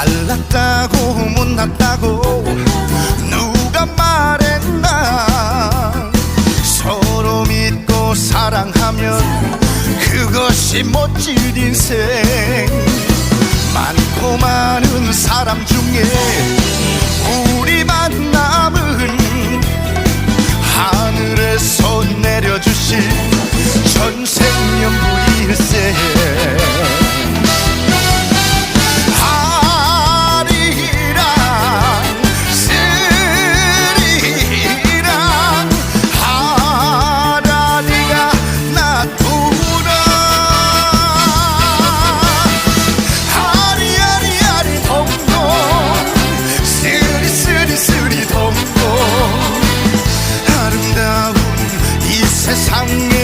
잘났다고 못났다고. 누가 말했나? 서로 믿고 사랑하면 그것이 멋진 인생. 많고 많은 사람 중에 우리 만 남은 하늘에서 내려주신 전생연분일세 세상에